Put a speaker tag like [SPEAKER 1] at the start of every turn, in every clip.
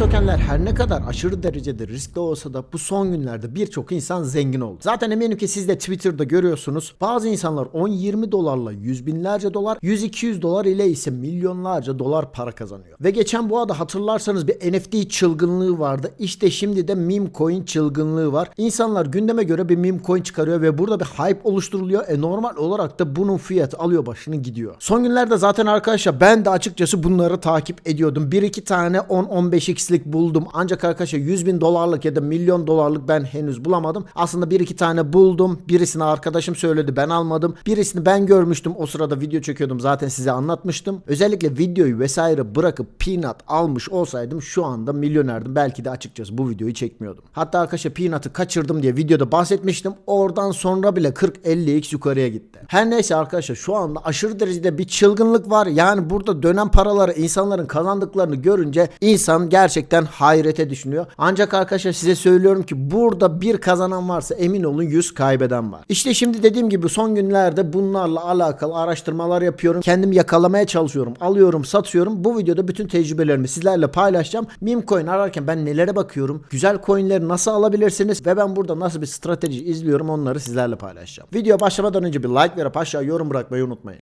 [SPEAKER 1] tokenler her ne kadar aşırı derecede riskli olsa da bu son günlerde birçok insan zengin oldu. Zaten eminim ki siz de Twitter'da görüyorsunuz. Bazı insanlar 10-20 dolarla yüz binlerce dolar, 100-200 dolar ile ise milyonlarca dolar para kazanıyor. Ve geçen bu arada hatırlarsanız bir NFT çılgınlığı vardı. İşte şimdi de meme coin çılgınlığı var. İnsanlar gündeme göre bir meme coin çıkarıyor ve burada bir hype oluşturuluyor. E normal olarak da bunun fiyatı alıyor başını gidiyor. Son günlerde zaten arkadaşlar ben de açıkçası bunları takip ediyordum. 1-2 tane 10-15x mislik buldum. Ancak arkadaşlar 100 bin dolarlık ya da milyon dolarlık ben henüz bulamadım. Aslında bir iki tane buldum. Birisini arkadaşım söyledi ben almadım. Birisini ben görmüştüm. O sırada video çekiyordum zaten size anlatmıştım. Özellikle videoyu vesaire bırakıp peanut almış olsaydım şu anda milyonerdim. Belki de açıkçası bu videoyu çekmiyordum. Hatta arkadaşlar peanut'ı kaçırdım diye videoda bahsetmiştim. Oradan sonra bile 40-50x yukarıya gitti. Her neyse arkadaşlar şu anda aşırı derecede bir çılgınlık var. Yani burada dönen paraları insanların kazandıklarını görünce insan gerçekten hayrete düşünüyor. Ancak arkadaşlar size söylüyorum ki burada bir kazanan varsa emin olun 100 kaybeden var. İşte şimdi dediğim gibi son günlerde bunlarla alakalı araştırmalar yapıyorum. Kendimi yakalamaya çalışıyorum. Alıyorum, satıyorum. Bu videoda bütün tecrübelerimi sizlerle paylaşacağım. Meme coin ararken ben nelere bakıyorum? Güzel coinleri nasıl alabilirsiniz? Ve ben burada nasıl bir strateji izliyorum onları sizlerle paylaşacağım. Video başlamadan önce bir like verip aşağı yorum bırakmayı unutmayın.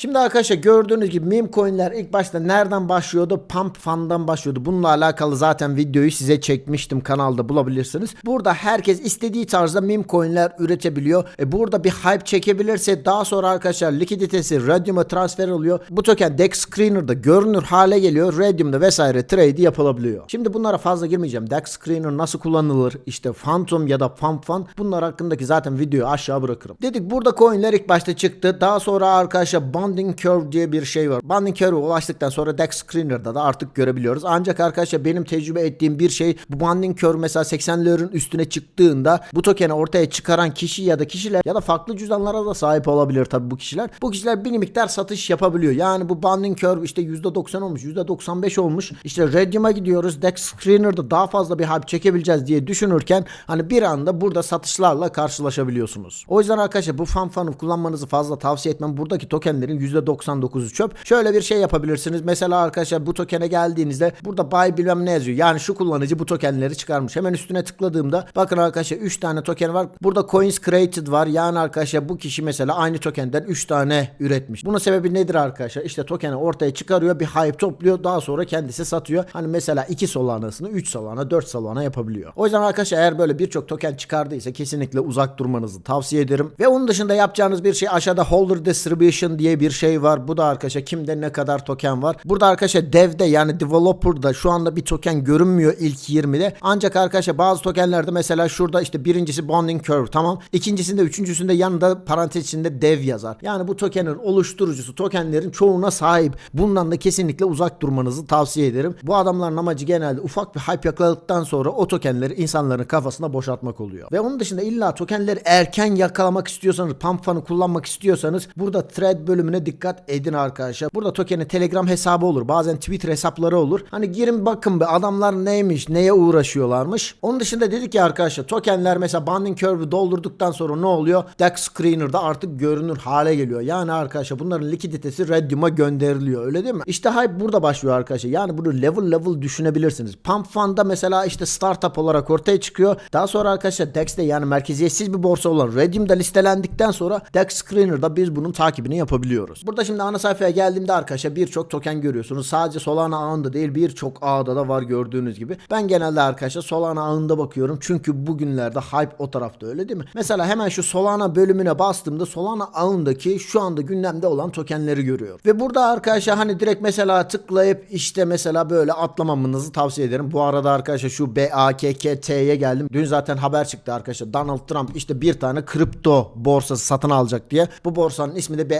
[SPEAKER 1] Şimdi arkadaşlar gördüğünüz gibi meme coinler ilk başta nereden başlıyordu? Pump Fund'dan başlıyordu. Bununla alakalı zaten videoyu size çekmiştim kanalda bulabilirsiniz. Burada herkes istediği tarzda meme coinler üretebiliyor. E burada bir hype çekebilirse daha sonra arkadaşlar likiditesi Radium'a transfer oluyor. Bu token Dex Screener'da görünür hale geliyor. Radium'da vesaire trade yapılabiliyor. Şimdi bunlara fazla girmeyeceğim. Dex Screener nasıl kullanılır? İşte Phantom ya da Pump Fund bunlar hakkındaki zaten videoyu aşağı bırakırım. Dedik burada coinler ilk başta çıktı. Daha sonra arkadaşlar Bonding Curve diye bir şey var. Bonding Curve'e ulaştıktan sonra Dex Screener'da da artık görebiliyoruz. Ancak arkadaşlar benim tecrübe ettiğim bir şey bu Bonding Curve mesela 80'lerin üstüne çıktığında bu tokeni ortaya çıkaran kişi ya da kişiler ya da farklı cüzdanlara da sahip olabilir tabii bu kişiler. Bu kişiler bir miktar satış yapabiliyor. Yani bu Bonding Curve işte %90 olmuş, %95 olmuş. İşte Radium'a gidiyoruz. Dex Screener'da daha fazla bir hype çekebileceğiz diye düşünürken hani bir anda burada satışlarla karşılaşabiliyorsunuz. O yüzden arkadaşlar bu fan fanı kullanmanızı fazla tavsiye etmem. Buradaki tokenlerin %99'u çöp. Şöyle bir şey yapabilirsiniz. Mesela arkadaşlar bu tokene geldiğinizde burada buy bilmem ne yazıyor. Yani şu kullanıcı bu tokenleri çıkarmış. Hemen üstüne tıkladığımda bakın arkadaşlar 3 tane token var. Burada coins created var. Yani arkadaşlar bu kişi mesela aynı tokenden 3 tane üretmiş. Bunun sebebi nedir arkadaşlar? İşte tokeni ortaya çıkarıyor. Bir hype topluyor. Daha sonra kendisi satıyor. Hani mesela 2 Solana'sını 3 Solana 4 Solana yapabiliyor. O yüzden arkadaşlar eğer böyle birçok token çıkardıysa kesinlikle uzak durmanızı tavsiye ederim. Ve onun dışında yapacağınız bir şey aşağıda holder distribution diye bir şey var. Bu da arkadaşlar kimde ne kadar token var. Burada arkadaşlar devde yani developer'da şu anda bir token görünmüyor ilk 20'de. Ancak arkadaşlar bazı tokenlerde mesela şurada işte birincisi bonding curve tamam. İkincisinde üçüncüsünde yanında parantez içinde dev yazar. Yani bu tokenin oluşturucusu tokenlerin çoğuna sahip. Bundan da kesinlikle uzak durmanızı tavsiye ederim. Bu adamların amacı genelde ufak bir hype yakaladıktan sonra o tokenleri insanların kafasına boşaltmak oluyor. Ve onun dışında illa tokenleri erken yakalamak istiyorsanız pump fanı kullanmak istiyorsanız burada thread bölümüne dikkat edin arkadaşlar. Burada tokenin telegram hesabı olur. Bazen Twitter hesapları olur. Hani girin bakın be adamlar neymiş neye uğraşıyorlarmış. Onun dışında dedik ya arkadaşlar tokenler mesela bonding curve'ü doldurduktan sonra ne oluyor? Dex Screener'da artık görünür hale geliyor. Yani arkadaşlar bunların likiditesi Radium'a gönderiliyor öyle değil mi? İşte hype burada başlıyor arkadaşlar. Yani bunu level level düşünebilirsiniz. Pump Fund'da mesela işte startup olarak ortaya çıkıyor. Daha sonra arkadaşlar DEX'te yani merkeziyetsiz bir borsa olan Radium'da listelendikten sonra Dex Screener'da biz bunun takibini yapabiliyoruz. Burada şimdi ana sayfaya geldiğimde arkadaşlar birçok token görüyorsunuz. Sadece Solana ağında değil birçok ağda da var gördüğünüz gibi. Ben genelde arkadaşlar Solana ağında bakıyorum. Çünkü bugünlerde hype o tarafta öyle değil mi? Mesela hemen şu Solana bölümüne bastığımda Solana ağındaki şu anda gündemde olan tokenleri görüyorum. Ve burada arkadaşlar hani direkt mesela tıklayıp işte mesela böyle atlamamanızı tavsiye ederim. Bu arada arkadaşlar şu BAKKT'ye geldim. Dün zaten haber çıktı arkadaşlar. Donald Trump işte bir tane kripto borsası satın alacak diye. Bu borsanın ismi de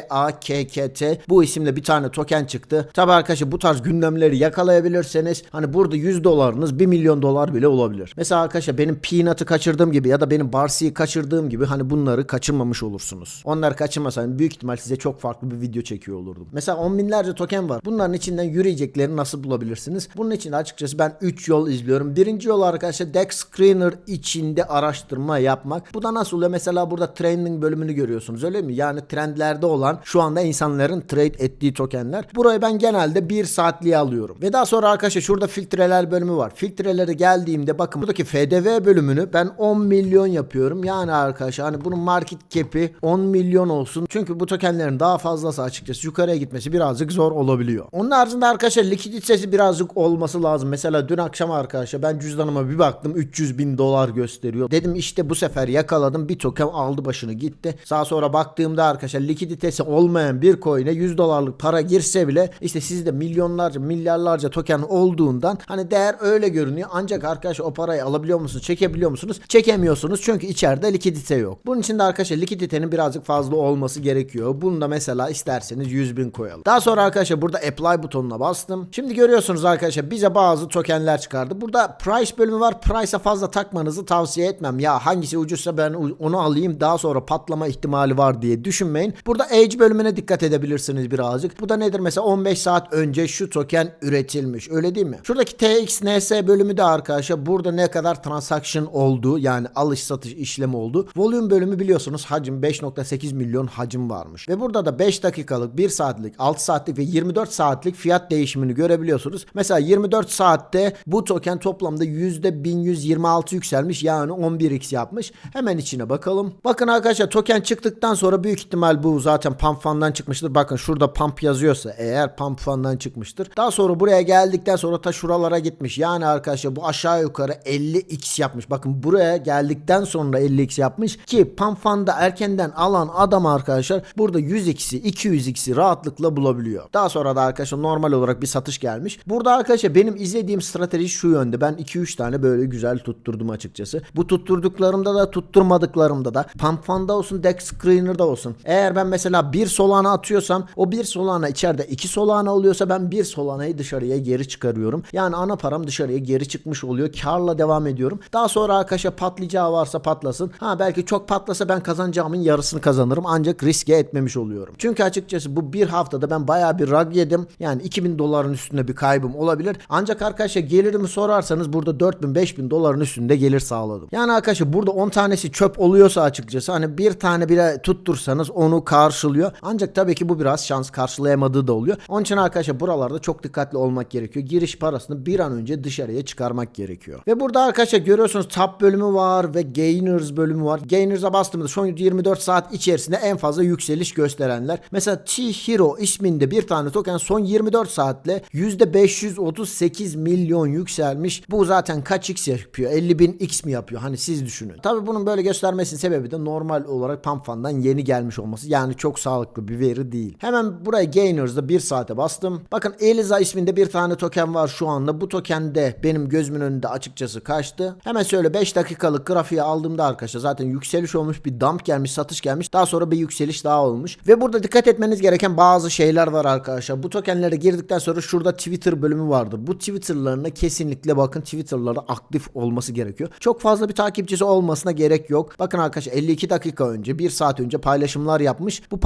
[SPEAKER 1] BAKKT. Bu isimle bir tane token çıktı. Tabi arkadaşlar bu tarz gündemleri yakalayabilirseniz hani burada 100 dolarınız 1 milyon dolar bile olabilir. Mesela arkadaşlar benim Peanut'ı kaçırdığım gibi ya da benim Barsi'yi kaçırdığım gibi hani bunları kaçırmamış olursunuz. Onları kaçırmasaydım büyük ihtimal size çok farklı bir video çekiyor olurdum. Mesela on binlerce token var. Bunların içinden yürüyeceklerini nasıl bulabilirsiniz? Bunun için açıkçası ben 3 yol izliyorum. Birinci yol arkadaşlar Dex Screener içinde araştırma yapmak. Bu da nasıl oluyor? Mesela burada trending bölümünü görüyorsunuz öyle mi? Yani trendlerde olan şu anda anda insanların trade ettiği tokenler. Burayı ben genelde 1 saatliğe alıyorum. Ve daha sonra arkadaşlar şurada filtreler bölümü var. Filtrelere geldiğimde bakın buradaki FDV bölümünü ben 10 milyon yapıyorum. Yani arkadaşlar hani bunun market cap'i 10 milyon olsun. Çünkü bu tokenlerin daha fazlası açıkçası yukarıya gitmesi birazcık zor olabiliyor. Onun haricinde arkadaşlar likiditesi birazcık olması lazım. Mesela dün akşam arkadaşlar ben cüzdanıma bir baktım 300 bin dolar gösteriyor. Dedim işte bu sefer yakaladım bir token aldı başını gitti. Daha sonra baktığımda arkadaşlar likiditesi olmayan bir coin'e 100 dolarlık para girse bile işte sizde milyonlarca milyarlarca token olduğundan hani değer öyle görünüyor. Ancak arkadaşlar o parayı alabiliyor musunuz? Çekebiliyor musunuz? Çekemiyorsunuz çünkü içeride likidite yok. Bunun için de arkadaşlar likiditenin birazcık fazla olması gerekiyor. Bunu da mesela isterseniz 100 bin koyalım. Daha sonra arkadaşlar burada apply butonuna bastım. Şimdi görüyorsunuz arkadaşlar bize bazı tokenler çıkardı. Burada price bölümü var. Price'a fazla takmanızı tavsiye etmem. Ya hangisi ucuzsa ben onu alayım daha sonra patlama ihtimali var diye düşünmeyin. Burada age bölümüne dikkat edebilirsiniz birazcık. Bu da nedir? Mesela 15 saat önce şu token üretilmiş. Öyle değil mi? Şuradaki TXNS bölümü de arkadaşlar burada ne kadar transaction olduğu yani alış satış işlemi oldu. Volume bölümü biliyorsunuz hacim 5.8 milyon hacim varmış. Ve burada da 5 dakikalık, 1 saatlik, 6 saatlik ve 24 saatlik fiyat değişimini görebiliyorsunuz. Mesela 24 saatte bu token toplamda %1126 yükselmiş yani 11x yapmış. Hemen içine bakalım. Bakın arkadaşlar token çıktıktan sonra büyük ihtimal bu zaten pump fun'dan çıkmıştır. Bakın şurada pump yazıyorsa eğer pump fun'dan çıkmıştır. Daha sonra buraya geldikten sonra ta şuralara gitmiş. Yani arkadaşlar bu aşağı yukarı 50x yapmış. Bakın buraya geldikten sonra 50x yapmış ki pump fun'da erkenden alan adam arkadaşlar burada 100x'i 200x'i rahatlıkla bulabiliyor. Daha sonra da arkadaşlar normal olarak bir satış gelmiş. Burada arkadaşlar benim izlediğim strateji şu yönde. Ben 2-3 tane böyle güzel tutturdum açıkçası. Bu tutturduklarımda da tutturmadıklarımda da pump fun'da olsun deck screener'da olsun. Eğer ben mesela bir solana atıyorsam o bir solana içeride iki solana oluyorsa ben bir solanayı dışarıya geri çıkarıyorum. Yani ana param dışarıya geri çıkmış oluyor. Karla devam ediyorum. Daha sonra arkadaşlar patlayacağı varsa patlasın. Ha belki çok patlasa ben kazanacağımın yarısını kazanırım. Ancak riske etmemiş oluyorum. Çünkü açıkçası bu bir haftada ben bayağı bir rag yedim. Yani 2000 doların üstünde bir kaybım olabilir. Ancak arkadaşlar gelirimi sorarsanız burada 4000 5000 doların üstünde gelir sağladım. Yani arkadaşlar burada 10 tanesi çöp oluyorsa açıkçası hani bir tane bile tuttursanız onu karşılıyor. Ancak tabii ki bu biraz şans karşılayamadığı da oluyor. Onun için arkadaşlar buralarda çok dikkatli olmak gerekiyor. Giriş parasını bir an önce dışarıya çıkarmak gerekiyor. Ve burada arkadaşlar görüyorsunuz top bölümü var ve gainers bölümü var. Gainers'a bastığımızda son 24 saat içerisinde en fazla yükseliş gösterenler. Mesela T-Hero isminde bir tane token son 24 saatle %538 milyon yükselmiş. Bu zaten kaç x yapıyor? 50 bin x mi yapıyor? Hani siz düşünün. Tabii bunun böyle göstermesinin sebebi de normal olarak Pump Fund'dan yeni gelmiş olması. Yani çok sağlıklı bir veri değil. Hemen buraya Gainers'da 1 saate bastım. Bakın Eliza isminde bir tane token var şu anda. Bu token de benim gözümün önünde açıkçası kaçtı. Hemen şöyle 5 dakikalık grafiği aldığımda arkadaşlar zaten yükseliş olmuş bir dump gelmiş satış gelmiş. Daha sonra bir yükseliş daha olmuş. Ve burada dikkat etmeniz gereken bazı şeyler var arkadaşlar. Bu tokenlere girdikten sonra şurada Twitter bölümü vardır. Bu Twitter'larına kesinlikle bakın Twitter'larda aktif olması gerekiyor. Çok fazla bir takipçisi olmasına gerek yok. Bakın arkadaşlar 52 dakika önce 1 saat önce paylaşımlar yapmış. Bu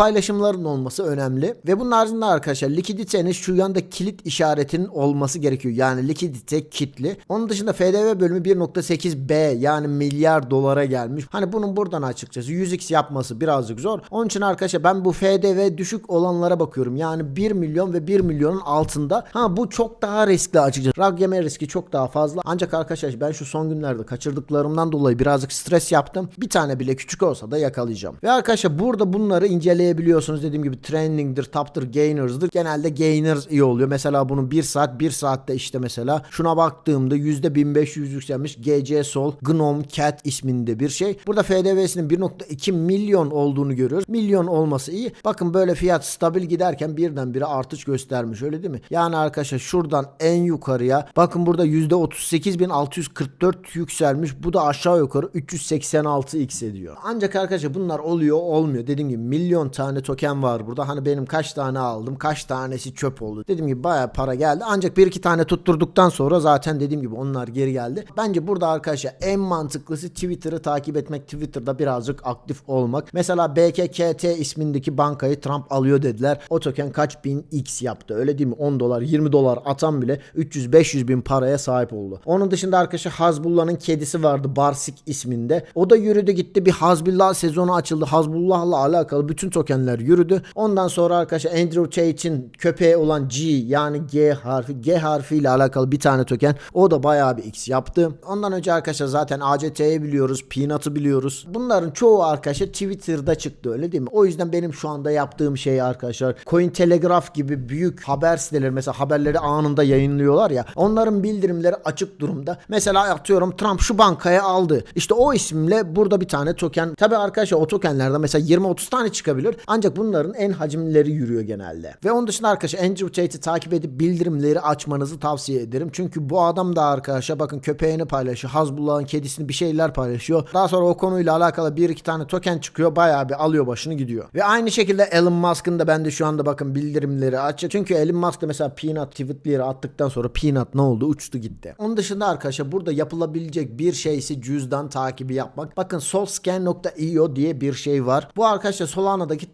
[SPEAKER 1] paylaşımların olması önemli. Ve bunun haricinde arkadaşlar likiditenin şu yanda kilit işaretinin olması gerekiyor. Yani likidite kitli. Onun dışında FDV bölümü 1.8B yani milyar dolara gelmiş. Hani bunun buradan açıkçası 100x yapması birazcık zor. Onun için arkadaşlar ben bu FDV düşük olanlara bakıyorum. Yani 1 milyon ve 1 milyonun altında. Ha bu çok daha riskli açıkçası. Rag yeme riski çok daha fazla. Ancak arkadaşlar ben şu son günlerde kaçırdıklarımdan dolayı birazcık stres yaptım. Bir tane bile küçük olsa da yakalayacağım. Ve arkadaşlar burada bunları inceleyebiliyorsunuz. Dediğim gibi trending'dir, top'tır, gainers'dır. Genelde gainers iyi oluyor. Mesela bunun 1 saat 1 saatte işte mesela şuna baktığımda %1500 yükselmiş GC Sol Gnome Cat isminde bir şey. Burada FDV'sinin 1.2 milyon olduğunu görüyoruz. Milyon olması iyi. Bakın böyle fiyat stabil giderken birdenbire artış göstermiş öyle değil mi? Yani arkadaşlar şuradan en yukarıya bakın burada %38.644 yükselmiş. Bu da aşağı yukarı 386x ediyor. Ancak arkadaşlar bunlar oluyor olmuyor. Dediğim gibi milyon tane token var burada. Hani benim kaç tane aldım kaç tanesi çöp oldu. Dediğim gibi baya para geldi. Ancak bir iki tane tutturduktan sonra zaten dediğim gibi onlar geri geldi. Bence burada arkadaşlar en mantıklısı Twitter'ı takip etmek. Twitter'da birazcık aktif olmak. Mesela BKKT ismindeki bankayı Trump alıyor dediler. O token kaç bin x yaptı. Öyle değil mi? 10 dolar 20 dolar atan bile 300-500 bin paraya sahip oldu. Onun dışında arkadaşlar Hazbullah'ın kedisi vardı Barsik isminde. O da yürüdü gitti. Bir Hazbillah sezonu açıldı. Hazbullah'la alakalı bütün tokenler yürüdü yürüdü. Ondan sonra arkadaşlar Andrew Tate'in köpeği olan G yani G harfi G harfiyle alakalı bir tane token. O da bayağı bir X yaptı. Ondan önce arkadaşlar zaten ACT'yi biliyoruz. Peanut'ı biliyoruz. Bunların çoğu arkadaşlar Twitter'da çıktı öyle değil mi? O yüzden benim şu anda yaptığım şey arkadaşlar Cointelegraph gibi büyük haber siteleri mesela haberleri anında yayınlıyorlar ya. Onların bildirimleri açık durumda. Mesela atıyorum Trump şu bankaya aldı. İşte o isimle burada bir tane token. Tabi arkadaşlar o tokenlerde mesela 20-30 tane çıkabilir. Ancak bunların en hacimleri yürüyor genelde. Ve onun dışında arkadaşlar Andrew Tate'i takip edip bildirimleri açmanızı tavsiye ederim. Çünkü bu adam da arkadaşlar bakın köpeğini paylaşıyor. Hazbullah'ın kedisini bir şeyler paylaşıyor. Daha sonra o konuyla alakalı bir iki tane token çıkıyor. Bayağı bir alıyor başını gidiyor. Ve aynı şekilde Elon Musk'ın da ben de şu anda bakın bildirimleri açık. Çünkü Elon Musk da mesela Peanut tweetleri attıktan sonra Peanut ne oldu? Uçtu gitti. Onun dışında arkadaşlar burada yapılabilecek bir şeysi cüzdan takibi yapmak. Bakın solscan.io diye bir şey var. Bu arkadaşlar Solana'daki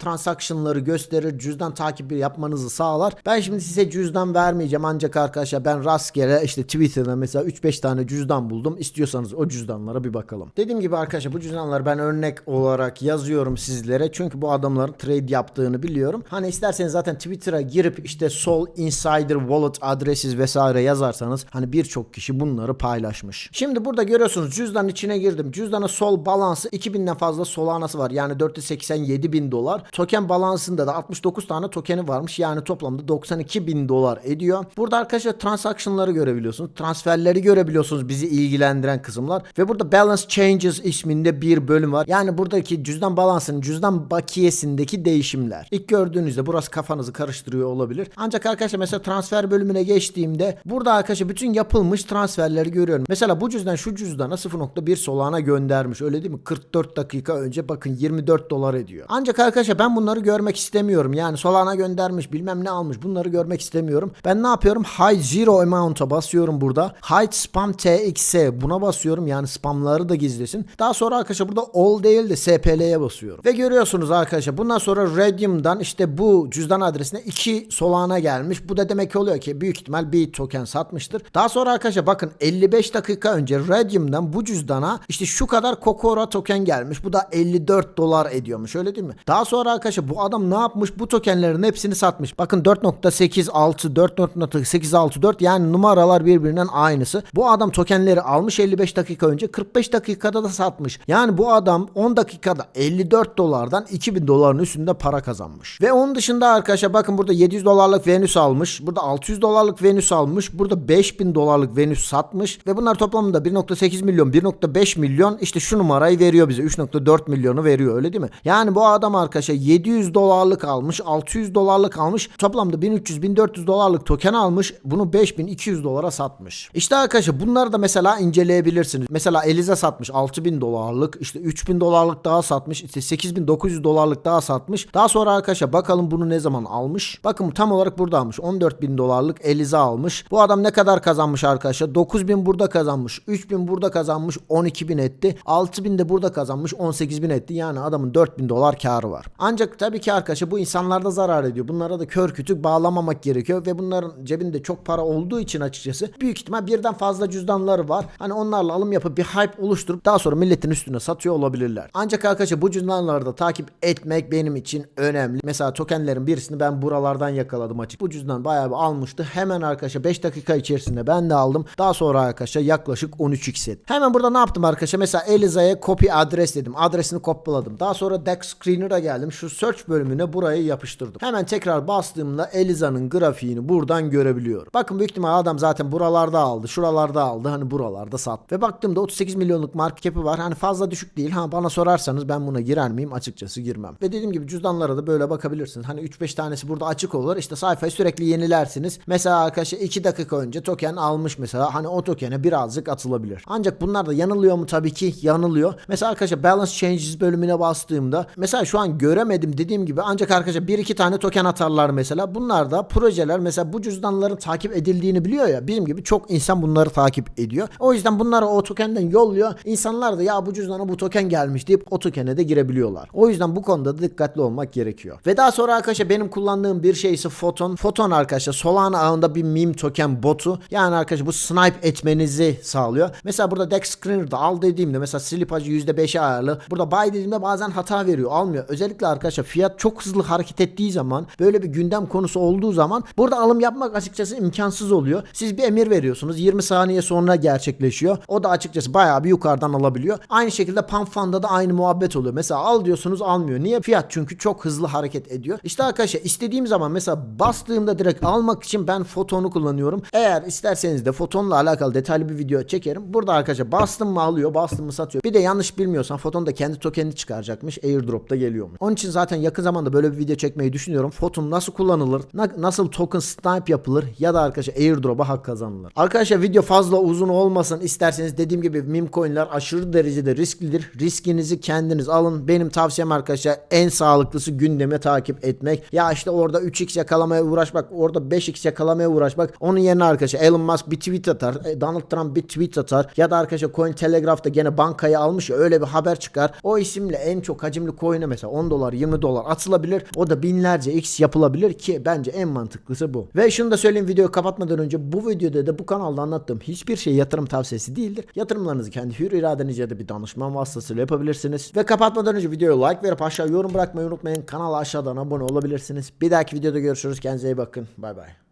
[SPEAKER 1] transaction'ları gösterir. Cüzdan takibi yapmanızı sağlar. Ben şimdi size cüzdan vermeyeceğim ancak arkadaşlar ben rastgele işte Twitter'da mesela 3-5 tane cüzdan buldum. İstiyorsanız o cüzdanlara bir bakalım. Dediğim gibi arkadaşlar bu cüzdanları ben örnek olarak yazıyorum sizlere. Çünkü bu adamların trade yaptığını biliyorum. Hani isterseniz zaten Twitter'a girip işte Sol Insider Wallet adresiz vesaire yazarsanız hani birçok kişi bunları paylaşmış. Şimdi burada görüyorsunuz cüzdanın içine girdim. Cüzdanın sol balansı 2000'den fazla Solana'sı var. Yani 487 bin dolar. Token balansında da 69 tane tokeni varmış. Yani toplamda 92 bin dolar ediyor. Burada arkadaşlar transaction'ları görebiliyorsunuz. Transferleri görebiliyorsunuz bizi ilgilendiren kısımlar. Ve burada balance changes isminde bir bölüm var. Yani buradaki cüzdan balansının cüzdan bakiyesindeki değişimler. İlk gördüğünüzde burası kafanızı karıştırıyor olabilir. Ancak arkadaşlar mesela transfer bölümüne geçtiğimde burada arkadaşlar bütün yapılmış transferleri görüyorum. Mesela bu cüzdan şu cüzdana 0.1 Solana göndermiş. Öyle değil mi? 44 dakika önce bakın 24 dolar ediyor. Ancak arkadaşlar ben bunları görmek istemiyorum. Yani Solana göndermiş bilmem ne almış. Bunları görmek istemiyorum. Ben ne yapıyorum? Hide Zero Amount'a basıyorum burada. Hide Spam TX'e buna basıyorum. Yani spamları da gizlesin. Daha sonra arkadaşlar burada All değil de SPL'ye basıyorum. Ve görüyorsunuz arkadaşlar bundan sonra Radium'dan işte bu cüzdan adresine 2 Solana gelmiş. Bu da demek oluyor ki büyük ihtimal bir token satmıştır. Daha sonra arkadaşlar bakın 55 dakika önce Radium'dan bu cüzdana işte şu kadar Kokora token gelmiş. Bu da 54 dolar ediyormuş öyle değil mi? Daha sonra arkadaşlar bu adam ne yapmış? Bu tokenlerin hepsini satmış. Bakın 4.86 4.864 yani numaralar birbirinden aynısı. Bu adam tokenleri almış 55 dakika önce 45 dakikada da satmış. Yani bu adam 10 dakikada 54 dolardan 2000 doların üstünde para kazanmış. Ve onun dışında arkadaşlar bakın burada 700 dolarlık Venüs almış. Burada 600 dolarlık Venüs almış. Burada 5000 dolarlık Venüs satmış. Ve bunlar toplamda 1.8 milyon 1.5 milyon işte şu numarayı veriyor bize. 3.4 milyonu veriyor öyle değil mi? Yani bu adam arkadaşlar 700 dolarlık almış 600 dolarlık almış. Toplamda 1300-1400 dolarlık token almış. Bunu 5200 dolara satmış. İşte arkadaşlar bunları da mesela inceleyebilirsiniz. Mesela Eliza satmış 6000 dolarlık işte 3000 dolarlık daha satmış işte 8900 dolarlık daha satmış. Daha sonra arkadaşlar bakalım bunu ne zaman almış. Bakın tam olarak burada almış. 14000 dolarlık Eliza almış. Bu adam ne kadar kazanmış arkadaşlar? 9000 burada kazanmış. 3000 burada kazanmış. 12000 etti. 6000 de burada kazanmış. 18000 etti. Yani adamın 4000 dolar karı var. Ancak tabii ki arkadaşlar bu insanlarda zarar ediyor. Bunlara da kör kütük bağlamamak gerekiyor ve bunların cebinde çok para olduğu için açıkçası büyük ihtimal birden fazla cüzdanları var. Hani onlarla alım yapıp bir hype oluşturup daha sonra milletin üstüne satıyor olabilirler. Ancak arkadaşlar bu cüzdanları da takip etmek benim için önemli. Mesela tokenlerin birisini ben buralardan yakaladım açık. Bu cüzdan bayağı bir almıştı. Hemen arkadaşlar 5 dakika içerisinde ben de aldım. Daha sonra arkadaşlar yaklaşık 13x etti. Hemen burada ne yaptım arkadaşlar? Mesela Eliza'ya copy adres dedim. Adresini kopyaladım. Daha sonra Deck Screener'a geldim. Şu search bölümüne burayı yapıştırdım. Hemen tekrar bastığımda Eliza'nın grafiğini buradan görebiliyorum. Bakın büyük ihtimal adam zaten buralarda aldı. Şuralarda aldı. Hani buralarda sattı. Ve baktığımda 38 milyonluk market cap'i var. Hani fazla düşük değil. Ha bana sorarsanız ben buna girer miyim? Açıkçası girmem. Ve dediğim gibi cüzdanlara da böyle bakabilirsiniz. Hani 3-5 tanesi burada açık olur. İşte sayfayı sürekli yenilersiniz. Mesela arkadaşlar 2 dakika önce token almış mesela. Hani o tokene birazcık atılabilir. Ancak bunlar da yanılıyor mu? Tabii ki yanılıyor. Mesela arkadaşlar balance changes bölümüne bastığımda mesela şu an göremedim dediğim gibi ancak arkadaşlar 1-2 tane token atarlar mesela. Bunlar da projeler mesela bu cüzdanların takip edildiğini biliyor ya. Bizim gibi çok insan bunları takip ediyor. O yüzden bunları o tokenden yolluyor. İnsanlar da ya bu cüzdana bu token gelmiş deyip o tokene de girebiliyorlar. O yüzden bu konuda da dikkatli olmak gerekiyor. Ve daha sonra arkadaşlar benim kullandığım bir şey ise Photon. Photon arkadaşlar Solana ağında bir meme token botu. Yani arkadaşlar bu snipe etmenizi sağlıyor. Mesela burada Dex Screener'da al dediğimde mesela slipajı %5'e ayarlı. Burada buy dediğimde bazen hata veriyor. Almıyor. Özellikle arkadaşlar fiyat çok hızlı hareket ettiği zaman böyle bir gündem konusu olduğu zaman burada alım yapmak açıkçası imkansız oluyor. Siz bir emir veriyorsunuz 20 saniye sonra gerçekleşiyor. O da açıkçası bayağı bir yukarıdan alabiliyor. Aynı şekilde Pump Fund'da da aynı muhabbet oluyor. Mesela al diyorsunuz almıyor. Niye? Fiyat çünkü çok hızlı hareket ediyor. İşte arkadaşlar istediğim zaman mesela bastığımda direkt almak için ben fotonu kullanıyorum. Eğer isterseniz de fotonla alakalı detaylı bir video çekerim. Burada arkadaşlar bastım mı alıyor, bastım mı satıyor. Bir de yanlış bilmiyorsan foton da kendi tokenini çıkaracakmış. Airdrop'ta geliyormuş. Onun için zaten yakın zamanda böyle bir video çekmeyi düşünüyorum. Foton nasıl kullanılır, na- nasıl token snipe yapılır ya da arkadaşlar airdrop'a hak kazanılır. Arkadaşlar video fazla uzun olmasın isterseniz dediğim gibi meme coin'ler aşırı derecede risklidir. Riskinizi kendiniz alın. Benim tavsiyem arkadaşlar en sağlıklısı gündemi takip etmek. Ya işte orada 3x yakalamaya uğraşmak, orada 5x yakalamaya uğraşmak. Onun yerine arkadaşlar Elon Musk bir tweet atar, e, Donald Trump bir tweet atar ya da arkadaşlar Cointelegraph'ta gene bankayı almış ya öyle bir haber çıkar. O isimle en çok hacimli coin'e mesela 10 dolar 20 dolar atılabilir. O da binlerce x yapılabilir ki bence en mantıklısı bu. Ve şunu da söyleyeyim videoyu kapatmadan önce bu videoda da bu kanalda anlattığım hiçbir şey yatırım tavsiyesi değildir. Yatırımlarınızı kendi hür iradenizce ya da bir danışman vasıtasıyla yapabilirsiniz. Ve kapatmadan önce videoya like verip aşağı yorum bırakmayı unutmayın. Kanala aşağıdan abone olabilirsiniz. Bir dahaki videoda görüşürüz. Kendinize iyi bakın. Bay bay.